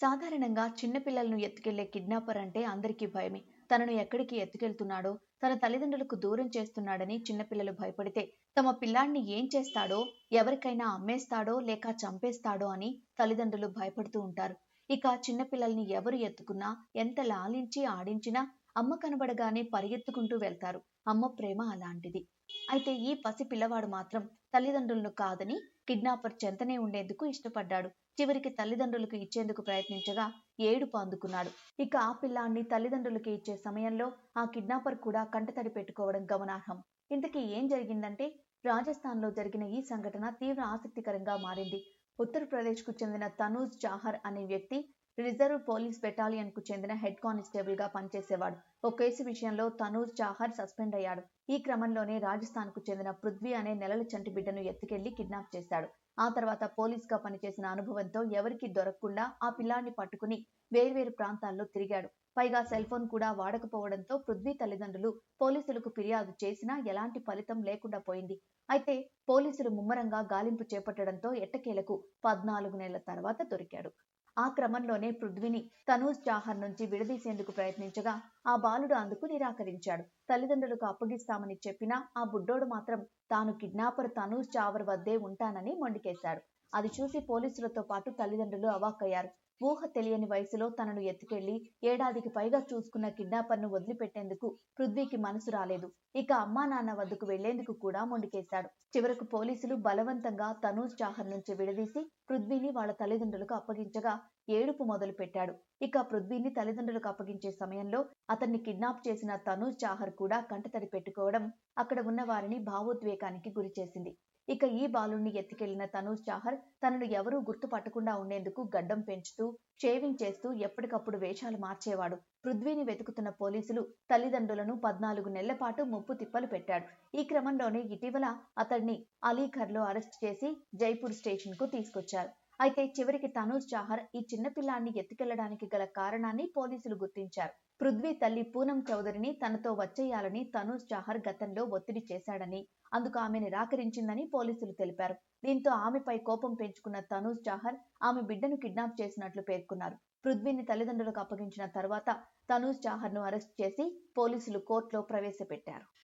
సాధారణంగా చిన్నపిల్లలను ఎత్తుకెళ్ళే కిడ్నాపర్ అంటే అందరికీ భయమే. తనను ఎక్కడికి ఎత్తుకెళ్తున్నాడో తన తల్లిదండ్రులకు దూరం చేస్తున్నాడని చిన్నపిల్లలు భయపడితే తమ పిల్లాడిని ఏం చేస్తాడో ఎవరికైనా అమ్మేస్తాడో లేక చంపేస్తాడో అని తల్లిదండ్రులు భయపడుతూ ఉంటారు. ఇక చిన్నపిల్లల్ని ఎవరు ఎత్తుకున్నా ఎంత లాలించి ఆడించినా అమ్మ కనబడగానే పరిగెత్తుకుంటూ వెళ్తారు. అమ్మ ప్రేమ అలాంటిది. అయితే ఈ పసి పిల్లవాడు మాత్రం తల్లిదండ్రులను కాదని కిడ్నాపర్ చెంతనే ఉండేందుకు ఇష్టపడ్డాడు. చివరికి తల్లిదండ్రులకు ఇచ్చేందుకు ప్రయత్నించగా ఏడుపు అందుకున్నాడు ఇక ఆ పిల్లాన్ని తల్లిదండ్రులకి ఇచ్చే సమయంలో ఆ కిడ్నాపర్ కూడా కంటతడి పెట్టుకోవడం గమనార్హం. ఇంతకీ ఏం జరిగిందంటే రాజస్థాన్లో జరిగిన ఈ సంఘటన తీవ్ర ఆసక్తికరంగా మారింది. ఉత్తరప్రదేశ్కు చెందిన తనూజ్ చాహర్ అనే వ్యక్తి రిజర్వ్ పోలీస్ బెటాలియన్కు చెందిన హెడ్ కానిస్టేబుల్గా పనిచేసేవాడు. ఓ కేసు విషయంలో తనూజ్ చాహర్ సస్పెండ్ అయ్యాడు. ఈ క్రమంలోనే రాజస్థాన్కు చెందిన పృథ్వీ అనే నెలల చంటి బిడ్డను ఎత్తుకెళ్ళి కిడ్నాప్ చేశాడు. ఆ తర్వాత పోలీస్గా పనిచేసిన అనుభవంతో ఎవరికి దొరకకుండా ఆ పిల్లాన్ని పట్టుకుని వేర్వేరు ప్రాంతాల్లో తిరిగాడు. పైగా సెల్ ఫోన్ కూడా వాడకపోవడంతో పృథ్వీ తల్లిదండ్రులు పోలీసులకు ఫిర్యాదు చేసినా ఎలాంటి ఫలితం లేకుండా పోయింది. అయితే పోలీసులు ముమ్మరంగా గాలింపు చేపట్టడంతో ఎట్టకేలకు పద్నాలుగు నెలల తర్వాత దొరికాడు. ఆ క్రమంలోనే పృథ్వీని తనూజ్ జాహర్ నుంచి విడదీసేందుకు ప్రయత్నించగా ఆ బాలుడు అందుకు నిరాకరించాడు. తల్లిదండ్రులకు అప్పగిస్తామని చెప్పినా ఆ బుడ్డోడు మాత్రం తాను కిడ్నాపర్ తనూజ్ జావర్ వద్దే ఉంటానని మొండికేశాడు. అది చూసి పోలీసులతో పాటు తల్లిదండ్రులు అవాక్కయ్యారు. ఊహ తెలియని వయసులో తనను ఎత్తుకెళ్ళి ఏడాదికి పైగా చూసుకున్న కిడ్నాపర్ను వదిలిపెట్టేందుకు పృథ్వీకి మనసు రాలేదు. ఇక అమ్మా నాన్న వద్దకు వెళ్ళేందుకు కూడా మొండికేశాడు. చివరకు పోలీసులు బలవంతంగా తనూజ్ చాహర్ నుంచి విడదీసి పృథ్వీని వాళ్ళ తల్లిదండ్రులకు అప్పగించగా ఏడుపు మొదలు పెట్టాడు ఇక పృథ్వీని తల్లిదండ్రులకు అప్పగించే సమయంలో అతన్ని కిడ్నాప్ చేసిన తనూజ్ చాహర్ కూడా కంటతడి పెట్టుకోవడం అక్కడ ఉన్న వారిని భావోద్వేగానికి గురిచేసింది. ఇక ఈ బాలుణ్ణి ఎత్తుకెళ్ళిన తనూజ్ చాహర్ తనను ఎవరూ గుర్తుపట్టకుండా ఉండేందుకు గడ్డం పెంచుతూ షేవింగ్ చేస్తూ ఎప్పటికప్పుడు వేషాలు మార్చేవాడు. పృథ్వీని వెతుకుతున్న పోలీసులు తల్లిదండ్రులను పద్నాలుగు నెలల పాటు ముప్పు తిప్పలు పెట్టాడు. ఈ క్రమంలోనే ఇటీవల అతడిని అలీఘర్లో అరెస్ట్ చేసి జైపూర్ స్టేషన్కు తీసుకొచ్చారు. అయితే చివరికి తనూజ్ చాహర్ ఈ చిన్నపిల్లాన్ని ఎత్తుకెళ్ళడానికి గల కారణాన్ని పోలీసులు గుర్తించారు. పృథ్వీ తల్లి పూనం చౌదరిని తనతో వచ్చేయాలని తనూజ్ చాహర్ గతంలో ఒత్తిడి చేశాడని అందుకు ఆమె నిరాకరించిందని పోలీసులు తెలిపారు. దీంతో ఆమెపై కోపం పెంచుకున్న తనూజ్ చాహర్ ఆమె బిడ్డను కిడ్నాప్ చేసినట్లు పేర్కొన్నారు. పృథ్వీని తల్లిదండ్రులకు అప్పగించిన తర్వాత తనూజ్ చాహర్ను అరెస్ట్ చేసి పోలీసులు కోర్టులో ప్రవేశపెట్టారు.